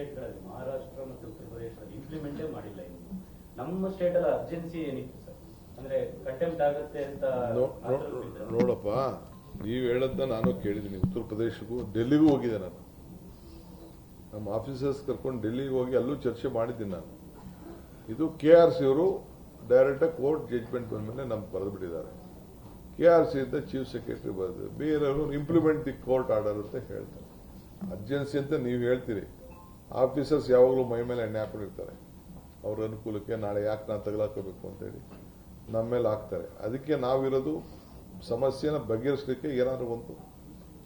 ಸ್ಟೇಟ್ಗಳಲ್ಲಿ ಮಹಾರಾಷ್ಟ್ರ ಮತ್ತು ಉತ್ತರ ಪ್ರದೇಶದಲ್ಲಿ ಇಂಪ್ಲಿಮೆಂಟೇ ಮಾಡಿಲ್ಲ ಇನ್ನು. ನಮ್ಮ ಸ್ಟೇಟ್ ಅಲ್ಲಿ ಅರ್ಜೆನ್ಸಿ ಏನಿತ್ತು ಸರ್? ಅಂದ್ರೆ ಕಂಟೆಂಪ್ಟ್ ಆಗುತ್ತೆ ಅಂತ ನೋಡಪ್ಪ ನೀವು ಹೇಳದ್ನ ನಾನು ಕೇಳಿದ್ದೀನಿ. ಉತ್ತರ ಪ್ರದೇಶಕ್ಕೂ ಡೆಲ್ಲಿಗೂ ಹೋಗಿದೆ ನಾನು. ನಮ್ಮ ಆಫೀಸರ್ಸ್ ಕರ್ಕೊಂಡು ಡೆಲ್ಲಿಗೆ ಹೋಗಿ ಅಲ್ಲೂ ಚರ್ಚೆ ಮಾಡಿದ್ದೀನಿ ನಾನು. ಇದು ಕೆ ಆರ್ ಸಿ ಅವರು ಡೈರೆಕ್ಟಾಗಿ ಕೋರ್ಟ್ ಜಡ್ಜ್ಮೆಂಟ್ ಬಂದ್ಮೇಲೆ ನಮ್ಗೆ ಬರೆದು ಬಿಟ್ಟಿದ್ದಾರೆ ಕೆ ಆರ್ ಸಿ ಇಂದ ಚೀಫ್ ಸೆಕ್ರೆಟರಿ ಬರೆದು ಬೇರೆಯವರು ಇಂಪ್ಲಿಮೆಂಟ್ ದಿ ಕೋರ್ಟ್ ಆರ್ಡರ್ ಅಂತ ಹೇಳ್ತಾರೆ. ಅರ್ಜೆನ್ಸಿ ಅಂತ ನೀವು ಹೇಳ್ತೀರಿ. ಆಫೀಸರ್ಸ್ ಯಾವಾಗಲೂ ಮೈ ಮೇಲೆ ಎಣ್ಣೆ ಹಾಕೊಂಡಿರ್ತಾರೆ ಅವ್ರ ಅನುಕೂಲಕ್ಕೆ ನಾಳೆ ಯಾಕೆ ನಾನು ತಗಲಾಕೋಬೇಕು ಅಂತೇಳಿ ನಮ್ಮ ಮೇಲೆ ಹಾಕ್ತಾರೆ. ಅದಕ್ಕೆ ನಾವಿರೋದು ಸಮಸ್ಯೆನ ಬಗೆಹರಿಸಲಿಕ್ಕೆ ಏನಾದರೂ ಒಂದು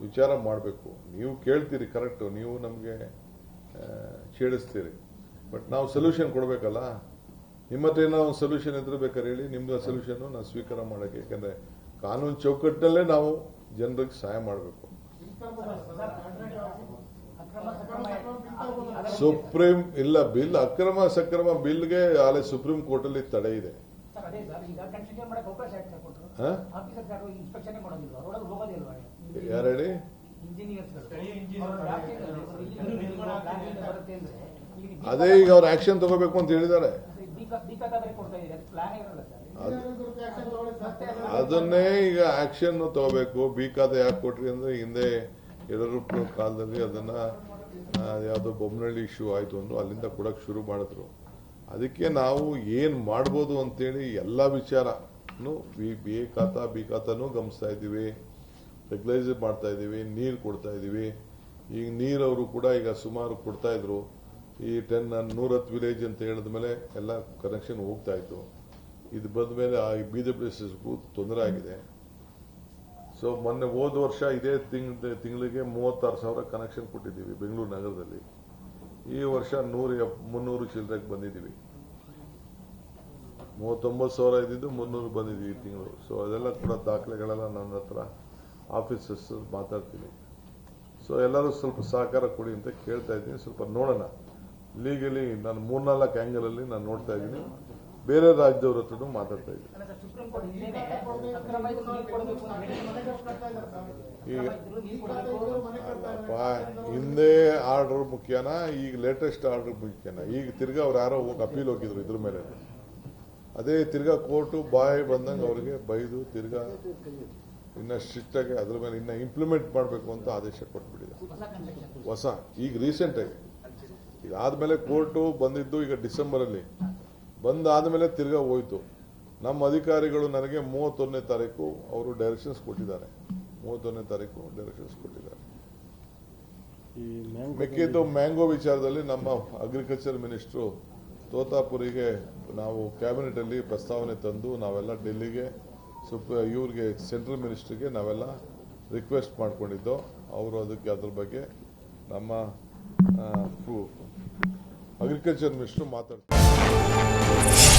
ವಿಚಾರ ಮಾಡಬೇಕು. ನೀವು ಕೇಳ್ತೀರಿ ಕರೆಕ್ಟು ನೀವು ನಮಗೆ ಛೇಡಿಸ್ತೀರಿ. ಬಟ್ ನಾವು ಸೊಲ್ಯೂಷನ್ ಕೊಡಬೇಕಲ್ಲ? ನಿಮ್ಮ ಹತ್ರ ಏನೋ ಒಂದು ಸೊಲ್ಯೂಷನ್ ಇದ್ರೆ ಬೇಕಾದ್ರೆ ಹೇಳಿ, ನಿಮ್ದು ಸೊಲ್ಯೂಷನ್ನು ನಾವು ಸ್ವೀಕಾರ ಮಾಡೋಕ್ಕೆ. ಯಾಕಂದ್ರೆ ಕಾನೂನು ಚೌಕಟ್ಟಿನಲ್ಲೇ ನಾವು ಜನರಿಗೆ ಸಹಾಯ ಮಾಡಬೇಕು. ಸುಪ್ರೀಂ ಇಲ್ಲ ಬಿಲ್ ಅಕ್ರಮ ಸಕ್ರಮ ಬಿಲ್ಗೆ ಆಲೆ ಸುಪ್ರೀಂ ಕೋರ್ಟ್ ಅಲ್ಲಿ ತಡೆ ಇದೆ. ಸರ್ ಅದೇ ಸರ್ ಈಗ ಕನ್ಸ್ಟ್ರಕ್ಷನ್ ಮಾಡಕ್ಕೆ ಅವಕಾಶ ಯಾಕೆ ಕೊಟ್ಟರು ಆಫೀಸರ್ ಯಾರು ಹೇಳಿ? ಅದೇ ಈಗ ಅವ್ರು ಆಕ್ಷನ್ ತಗೋಬೇಕು ಅಂತ ಹೇಳಿದ್ದಾರೆ. ದೀಪ ದೀಪಕಾದ್ರೆ ಕೊಡ್ತಾ ಇದ್ದೀರಿ. ಪ್ಲಾನ್ ಇರಲ್ಲ ಸರ್? ಅದನ್ನೇ ಈಗ ಆಕ್ಷನ್ ತಗೋಬೇಕು. ಬೇಕಾದ ಯಾಕೆ ಕೊಟ್ರಿ ಅಂದ್ರೆ ಹಿಂದೆ ಯಡಿಯೂರಪ್ಪ ಕಾಲದಲ್ಲಿ ಅದನ್ನ ಯಾವುದೋ ಬೊಮ್ಮನಹಳ್ಳಿ ಇಶ್ಯೂ ಆಯಿತು ಅಂದ್ರು, ಅಲ್ಲಿಂದ ಕೊಡೋಕ್ಕೆ ಶುರು ಮಾಡಿದ್ರು. ಅದಕ್ಕೆ ನಾವು ಏನು ಮಾಡ್ಬೋದು ಅಂತೇಳಿ ಎಲ್ಲ ವಿಚಾರನು B B, A khata, B ಖಾತನೂ ಗಮನಿಸ್ತಾ ಇದ್ದೀವಿ. ರೆಗ್ಯುಲೈಸ್ ಮಾಡ್ತಾ ಇದ್ದೀವಿ, ನೀರು ಕೊಡ್ತಾ ಇದ್ದೀವಿ. ಈಗ ನೀರವರು ಕೂಡ ಈಗ ಸುಮಾರು ಕೊಡ್ತಾ ಇದ್ರು. ಈ ಟೆನ್ ನೂರತ್ತು ವಿಲೇಜ್ ಅಂತ ಹೇಳಿದ ಮೇಲೆ ಎಲ್ಲ ಕನೆಕ್ಷನ್ ಹೋಗ್ತಾ ಇತ್ತು. ಇದು ಬಂದ ಮೇಲೆ ಆ ಬೀದಿ ಪ್ಲೇಸಸ್ಗೂ ತೊಂದರೆ ಆಗಿದೆ. ಸೊ ಮೊನ್ನೆ ಹೋದ ವರ್ಷ ಇದೇ ತಿಂಗ್, ತಿಂಗಳಿಗೆ ಮೂವತ್ತಾರು ಸಾವಿರ ಕನೆಕ್ಷನ್ ಕೊಟ್ಟಿದ್ದೀವಿ ಬೆಂಗಳೂರು ನಗರದಲ್ಲಿ. ಈ ವರ್ಷ ನೂರ ಮುನ್ನೂರು ಚಿಲ್ಲರೆಗೆ ಬಂದಿದ್ದೀವಿ. ಮೂವತ್ತೊಂಬತ್ತು ಸಾವಿರ ಇದ್ದಿದ್ದು ಮುನ್ನೂರು ಬಂದಿದ್ದೀವಿ ಈ ತಿಂಗಳು. ಸೊ ಅದೆಲ್ಲ ಕೂಡ ದಾಖಲೆಗಳೆಲ್ಲ ನನ್ನ ಹತ್ರ ಆಫೀಸರ್ಸ್ ಮಾತಾಡ್ತೀನಿ. ಸೊ ಎಲ್ಲರೂ ಸ್ವಲ್ಪ ಸಹಕಾರ ಕೊಡಿ ಅಂತ ಕೇಳ್ತಾ ಇದ್ದೀನಿ. ಸ್ವಲ್ಪ ನೋಡೋಣ. ಲೀಗಲಿ ನಾನು ಮೂರ್ನಾಲ್ಕು ಆ್ಯಂಗಲಲ್ಲಿ ನಾನು ನೋಡ್ತಾ ಇದ್ದೀನಿ. ಬೇರೆ ರಾಜ್ಯದವ್ರ ಹತ್ರನೂ ಮಾತಾಡ್ತಾ ಹೇಳಿ ಈಗ ಹಿಂದೆ ಆರ್ಡರ್ ಮುಖ್ಯನ, ಈಗ ಲೇಟೆಸ್ಟ್ ಆರ್ಡರ್ ಮುಖ್ಯನ. ಈಗ ತಿರ್ಗಾ ಅವ್ರು ಯಾರೋ ಹೋಗಿ ಅಪೀಲ್ ಹೋಗಿದ್ರು ಇದ್ರ ಮೇಲೆ. ಅದೇ ತಿರ್ಗಾ ಕೋರ್ಟು ಬಾಯಿ ಬಂದಂಗೆ ಅವ್ರಿಗೆ ಬೈದು ತಿರ್ಗಾ ಇನ್ನ ಸ್ಟ್ರಿಕ್ಟ್ ಆಗಿ ಅದ್ರ ಮೇಲೆ ಇನ್ನ ಇಂಪ್ಲಿಮೆಂಟ್ ಮಾಡಬೇಕು ಅಂತ ಆದೇಶ ಕೊಟ್ಬಿಟ್ಟಿದೆ. ಹೊಸ ಹೊಸ ಈಗ ರೀಸೆಂಟ್ ಆಗಿ. ಈಗ ಆದ್ಮೇಲೆ ಕೋರ್ಟು ಬಂದಿದ್ದು ಈಗ ಡಿಸೆಂಬರ್ ಅಲ್ಲಿ. ಬಂದಾದ್ಮೇಲೆ ತಿರ್ಗಾ ಹೋಯ್ತು. ನಮ್ಮ ಅಧಿಕಾರಿಗಳು ನನಗೆ ಮೂವತ್ತೊಂದನೇ ತಾರೀಕು ಅವರು ಡೈರೆಕ್ಷನ್ಸ್ ಕೊಟ್ಟಿದ್ದಾರೆ. ಮೂವತ್ತೊಂದನೇ ತಾರೀಕು ಡೈರೆಕ್ಷನ್ಸ್ ಕೊಟ್ಟಿದ್ದಾರೆ. ಈ ಮ್ಯಾಂಗೋ ಮ್ಯಾಂಗೋ ವಿಚಾರದಲ್ಲಿ ನಮ್ಮ ಅಗ್ರಿಕಲ್ಚರ್ ಮಿನಿಸ್ಟ್ರು ತೋತಾಪುರಿಗೆ ನಾವು ಕ್ಯಾಬಿನೆಟ್ ಅಲ್ಲಿ ಪ್ರಸ್ತಾವನೆ ತಂದು ನಾವೆಲ್ಲ ಡೆಲ್ಲಿಗೆ ಸುಪ್ ಇವ್ರಿಗೆ ಸೆಂಟ್ರಲ್ ಮಿನಿಸ್ಟ್ರಿಗೆ ನಾವೆಲ್ಲ ರಿಕ್ವೆಸ್ಟ್ ಮಾಡ್ಕೊಂಡಿದ್ದೋ ಅವರು ಅದಕ್ಕೆ ಅದ್ರ ಬಗ್ಗೆ ನಮ್ಮ ಅಗ್ರಿಕಲ್ಚರ್ ಮಿನಿಸ್ಟ್ರು ಮಾತಾಡ್ತಾರೆ